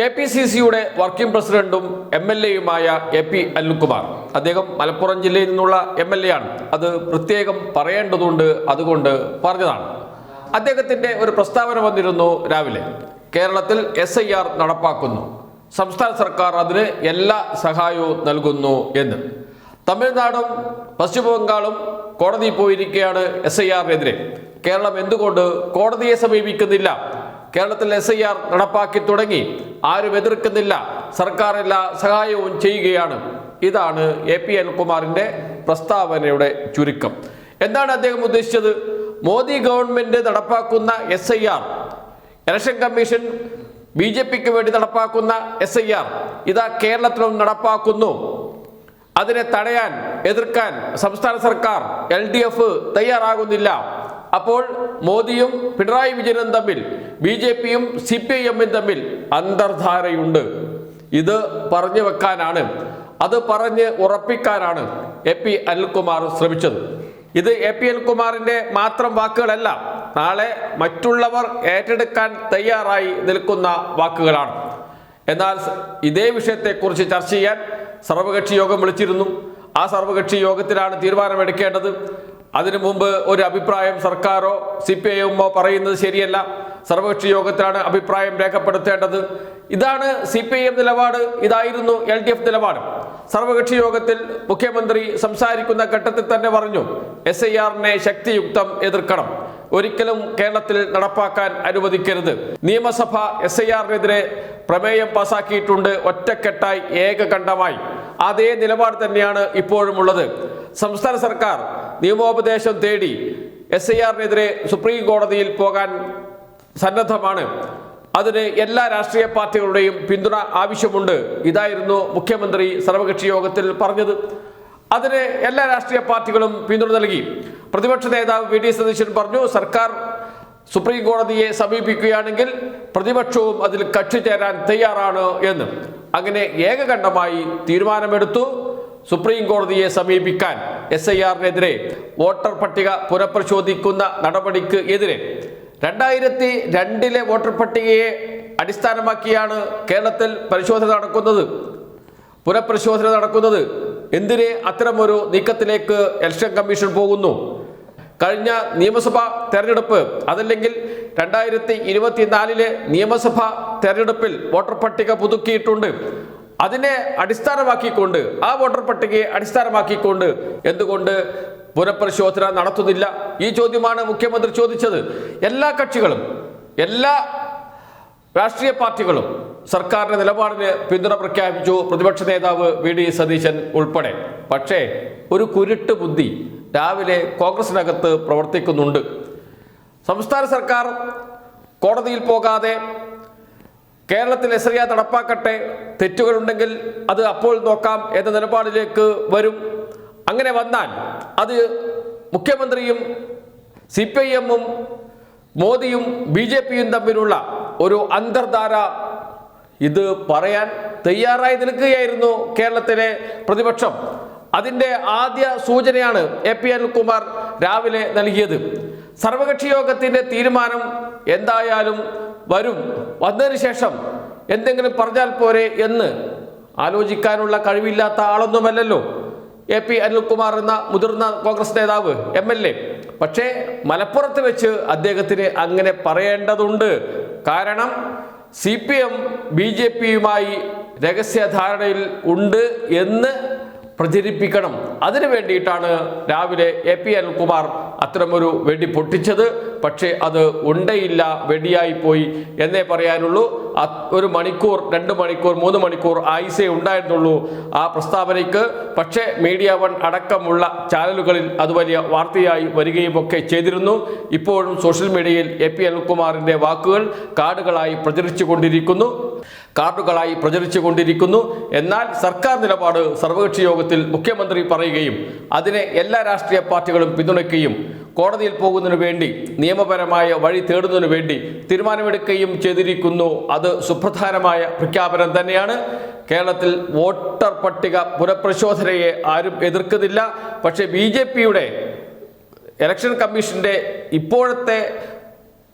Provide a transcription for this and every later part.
K P C സിയുടെ working പ്രസിഡന്റും M L എയുമായ എ പി അനിൽകുമാർ. അദ്ദേഹം മലപ്പുറം ജില്ലയിൽ നിന്നുള്ള എം എൽ എ ആണ്. അത് പ്രത്യേകം പറയേണ്ടതുണ്ട് അതുകൊണ്ട് പറഞ്ഞതാണ്. അദ്ദേഹത്തിന്റെ ഒരു പ്രസ്താവന വന്നിരുന്നു രാവിലെ. കേരളത്തിൽ എസ് ഐ ആർ നടപ്പാക്കുന്നു. സംസ്ഥാന സർക്കാർ അതിന് എല്ലാ സഹായവും നൽകുന്നു എന്ന്. തമിഴ്നാടും പശ്ചിമബംഗാളും കോടതിയിൽ പോയിരിക്കുകയാണ് എസ് ഐ ആറിനെതിരെ. കേരളം എന്തുകൊണ്ട് കോടതിയെ സമീപിക്കുന്നില്ല? കേരളത്തിൽ എസ് ഐ ആർ നടപ്പാക്കി തുടങ്ങി. ആരും എതിർക്കുന്നില്ല. സർക്കാർ എല്ലാ സഹായവും ചെയ്യുകയാണ്. ഇതാണ് എ പി അനിൽകുമാറിന്റെ പ്രസ്താവനയുടെ ചുരുക്കം. എന്താണ് അദ്ദേഹം ഉദ്ദേശിച്ചത്? മോദി ഗവൺമെന്റ് നടപ്പാക്കുന്ന S I R election commission B J പിക്ക് വേണ്ടി നടപ്പാക്കുന്ന എസ് ഐ ആർ ഇതാ കേരളത്തിലും നടപ്പാക്കുന്നു. അതിനെ തടയാൻ എതിർക്കാൻ സംസ്ഥാന സർക്കാർ എൽ ഡി എഫ് തയ്യാറാകുന്നില്ല. അപ്പോൾ മോദിയും പിണറായി വിജയനും തമ്മിൽ ബി ജെ പിയും സി പി ഐ എമ്മും തമ്മിൽ അന്തർധാരയുണ്ട്. ഇത് പറഞ്ഞു വെക്കാനാണ്. അത് പറഞ്ഞ് ഉറപ്പിക്കാനാണ് എ പി അനിൽകുമാർ ശ്രമിച്ചത്. ഇത് എ പി അനിൽകുമാറിന്റെ മാത്രം വാക്കുകളല്ല നാളെ മറ്റുള്ളവർ ഏറ്റെടുക്കാൻ തയ്യാറായി നിൽക്കുന്ന വാക്കുകളാണ്. എന്നാൽ ഇതേ വിഷയത്തെക്കുറിച്ച് ചർച്ച ചെയ്യാൻ സർവകക്ഷി യോഗം വിളിച്ചിരുന്നു. ആ സർവകക്ഷി യോഗത്തിലാണ് തീരുമാനമെടുക്കേണ്ടത്. അതിനു മുമ്പ് ഒരു അഭിപ്രായം സർക്കാരോ സി പി ഐ എമ്മോ പറയുന്നത് ശരിയല്ല. സർവകക്ഷി യോഗത്തിലാണ് അഭിപ്രായം രേഖപ്പെടുത്തേണ്ടത്. ഇതാണ് സി പി ഐ എം നിലപാട് ഇതായിരുന്നു എൽ ഡി എഫ് നിലപാട്. സർവകക്ഷി യോഗത്തിൽ മുഖ്യമന്ത്രി സംസാരിക്കുന്ന ഘട്ടത്തിൽ തന്നെ പറഞ്ഞു എസ് ഐ ആറിനെ ശക്തിയുക്തം എതിർക്കണം. ഒരിക്കലും കേരളത്തിൽ നടപ്പാക്കാൻ അനുവദിക്കരുത്. നിയമസഭ എസ് ഐ ആറിനെതിരെ പ്രമേയം പാസാക്കിയിട്ടുണ്ട് ഒറ്റക്കെട്ടായി ഏകകണ്ഠമായി. അതേ നിലപാട് തന്നെയാണ് ഇപ്പോഴുമുള്ളത്. സംസ്ഥാന സർക്കാർ നിയമോപദേശം തേടി എസ് ഐ ആറിനെതിരെ സുപ്രീം കോടതിയിൽ പോകാൻ സന്നദ്ധമാണ്. അതിന് എല്ലാ രാഷ്ട്രീയ പാർട്ടികളുടെയും പിന്തുണ ആവശ്യമുണ്ട്. ഇതായിരുന്നു മുഖ്യമന്ത്രി സർവകക്ഷി യോഗത്തിൽ പറഞ്ഞത്. അതിന് എല്ലാ രാഷ്ട്രീയ പാർട്ടികളും പിന്തുണ നൽകി. പ്രതിപക്ഷ നേതാവ് വി ഡി സതീശൻ പറഞ്ഞു സർക്കാർ സുപ്രീം കോടതിയെ സമീപിക്കുകയാണെങ്കിൽ പ്രതിപക്ഷവും അതിൽ കക്ഷി ചേരാൻ തയ്യാറാണ് എന്ന്. അങ്ങനെ ഏകകണ്ഠമായി തീരുമാനമെടുത്തു സുപ്രീം കോടതിയെ സമീപിക്കാൻ. എസ് ഐ ആറിനെതിരെ വോട്ടർ പട്ടിക പുനഃപരിശോധിക്കുന്ന നടപടിക്ക് എതിരെ. രണ്ടായിരത്തി രണ്ടിലെ വോട്ടർ പട്ടികയെ അടിസ്ഥാനമാക്കിയാണ് കേരളത്തിൽ പരിശോധന നടക്കുന്നത്. പുനഃപരിശോധന നടക്കുന്നത് എന്തിനെ അത്തരമൊരു നീക്കത്തിലേക്ക് ഇലക്ഷൻ കമ്മീഷൻ പോകുന്നു? കഴിഞ്ഞ നിയമസഭാ തെരഞ്ഞെടുപ്പ് അതല്ലെങ്കിൽ രണ്ടായിരത്തി ഇരുപത്തിനാലിലെ നിയമസഭാ തെരഞ്ഞെടുപ്പിൽ വോട്ടർ പട്ടിക പുതുക്കിയിട്ടുണ്ട്. അതിനെ അടിസ്ഥാനമാക്കിക്കൊണ്ട് ആ വോട്ടർ പട്ടികയെ അടിസ്ഥാനമാക്കിക്കൊണ്ട് എന്തുകൊണ്ട് പുനഃപരിശോധന നടത്തുന്നില്ല? ഈ ചോദ്യമാണ് മുഖ്യമന്ത്രി ചോദിച്ചത്. എല്ലാ കക്ഷികളും എല്ലാ രാഷ്ട്രീയ പാർട്ടികളും സർക്കാരിന്റെ നിലപാടിന് പിന്തുണ പ്രഖ്യാപിച്ചു. പ്രതിപക്ഷ നേതാവ് വി. ഡി. സതീശൻ ഉൾപ്പെടെ. പക്ഷേ ഒരു കുരുട്ട് ബുദ്ധി രാവിലെ കോൺഗ്രസിനകത്ത് പ്രവർത്തിക്കുന്നുണ്ട്. സംസ്ഥാന സർക്കാർ കോടതിയിൽ പോകാതെ കേരളത്തിൽ എസ് ഐ നടപ്പാക്കട്ടെ തെറ്റുകളുണ്ടെങ്കിൽ അത് അപ്പോൾ നോക്കാം എന്ന നിലപാടിലേക്ക് വരും. അങ്ങനെ വന്നാൽ അത് മുഖ്യമന്ത്രിയും സി പി ഐ എമ്മും മോദിയും ബി ജെ പിയും തമ്മിലുള്ള ഒരു അന്തർധാര ഇത് പറയാൻ തയ്യാറായി നിൽക്കുകയായിരുന്നു കേരളത്തിലെ പ്രതിപക്ഷം. അതിന്റെ ആദ്യ സൂചനയാണ് എ പി അനിൽകുമാർ രാവിലെ നൽകിയത്. സർവകക്ഷി യോഗത്തിന്റെ തീരുമാനം എന്തായാലും വരും. വന്നതിന് ശേഷം എന്തെങ്കിലും പറഞ്ഞാൽ പോരെ എന്ന് ആലോചിക്കാനുള്ള കഴിവില്ലാത്ത ആളൊന്നുമല്ലല്ലോ. എ പി അനിൽകുമാർ എന്ന മുതിർന്ന കോൺഗ്രസ് നേതാവ് എം എൽ എ. പക്ഷേ മലപ്പുറത്ത് വെച്ച് അദ്ദേഹത്തിന് അങ്ങനെ പറയേണ്ടതുണ്ട്. കാരണം C P M B J പിയുമായി രഹസ്യധാരണയിൽ ഉണ്ട് എന്ന് പ്രചരിപ്പിക്കണം. അതിനു വേണ്ടിയിട്ടാണ് രാവിലെ എ പി അനിൽകുമാർ അത്തരമൊരു വെടി പൊട്ടിച്ചത്. പക്ഷേ അത് ഉണ്ടയില്ല വെടിയായി പോയി എന്നേ പറയാനുള്ളൂ. ഒരു മണിക്കൂർ രണ്ട് മണിക്കൂർ മൂന്ന് മണിക്കൂർ ആയിസേ ഉണ്ടായിരുന്നുള്ളൂ ആ പ്രസ്താവനയ്ക്ക്. പക്ഷേ മീഡിയ വൺ അടക്കമുള്ള ചാനലുകളിൽ അത് വലിയ വാർത്തയായി വരികയും ഒക്കെ ചെയ്തിരുന്നു. ഇപ്പോഴും സോഷ്യൽ മീഡിയയിൽ എ പി അനിൽകുമാറിന്റെ വാക്കുകൾ കാർഡുകളായി പ്രചരിച്ചു കൊണ്ടിരിക്കുന്നു കാർഡുകളായി പ്രചരിച്ചു കൊണ്ടിരിക്കുന്നു. എന്നാൽ സർക്കാർ നിലപാട് സർവകക്ഷി യോഗത്തിൽ മുഖ്യമന്ത്രി പറയുകയും അതിനെ എല്ലാ രാഷ്ട്രീയ പാർട്ടികളും പിന്തുണയ്ക്കുകയും കോടതിയിൽ പോകുന്നതിനു വേണ്ടി നിയമപരമായ വഴി തേടുന്നതിനു വേണ്ടി തീരുമാനമെടുക്കുകയും ചെയ്തിരിക്കുന്നു. അത് സുപ്രധാനമായ പ്രഖ്യാപനം തന്നെയാണ്. കേരളത്തിൽ വോട്ടർ പട്ടിക പുനഃപരിശോധനയെ ആരും എതിർക്കുന്നില്ല. പക്ഷേ ബി ജെ പിയുടെ ഇലക്ഷൻ കമ്മീഷന്റെ ഇപ്പോഴത്തെ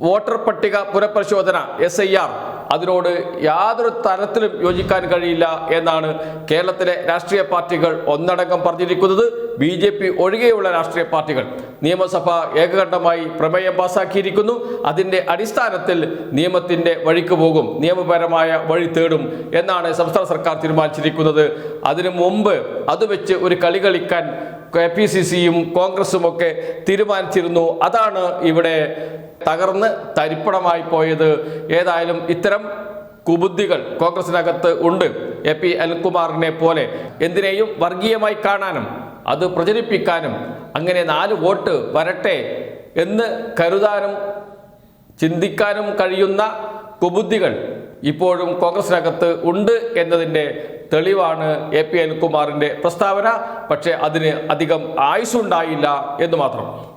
വോട്ടർ പട്ടിക പുനഃപരിശോധന എസ് ഐ ആർ അതിനോട് യാതൊരു തരത്തിലും യോജിക്കാൻ കഴിയില്ല എന്നാണ് കേരളത്തിലെ രാഷ്ട്രീയ പാർട്ടികൾ ഒന്നടങ്കം പറഞ്ഞിരിക്കുന്നത്. ബി ജെ പി ഒഴികെയുള്ള രാഷ്ട്രീയ പാർട്ടികൾ നിയമസഭ ഏകകണ്ഠമായി പ്രമേയം പാസാക്കിയിരിക്കുന്നു. അതിന്റെ അടിസ്ഥാനത്തിൽ നിയമത്തിന്റെ വഴിക്ക് പോകും. നിയമപരമായ വഴി തേടും എന്നാണ് സംസ്ഥാന സർക്കാർ തീരുമാനിച്ചിരിക്കുന്നത്. അതിനു മുമ്പ് അത് വെച്ച് ഒരു കളി കളിക്കാൻ കെ പി സി സിയും കോൺഗ്രസും ഒക്കെ തീരുമാനിച്ചിരുന്നു. അതാണ് ഇവിടെ തകർന്ന് തരിപ്പണമായി പോയത്. ഏതായാലും ഇത്തരം കുബുദ്ധികൾ കോൺഗ്രസിനകത്ത് ഉണ്ട്. എ പി അനിൽകുമാറിനെ പോലെ എന്തിനേയും വർഗീയമായി കാണാനും അത് പ്രചരിപ്പിക്കാനും അങ്ങനെ നാല് വോട്ട് വരട്ടെ എന്ന് കരുതാനും ചിന്തിക്കാനും കഴിയുന്ന കുബുദ്ധികൾ ഇപ്പോഴും കോൺഗ്രസിനകത്ത് ഉണ്ട് എന്നതിന്റെ തെളിവാണ് എ പി അനിൽകുമാറിന്റെ പ്രസ്താവന. പക്ഷേ അതിന് അധികം ആയുസ്സുണ്ടായില്ല എന്ന് മാത്രം.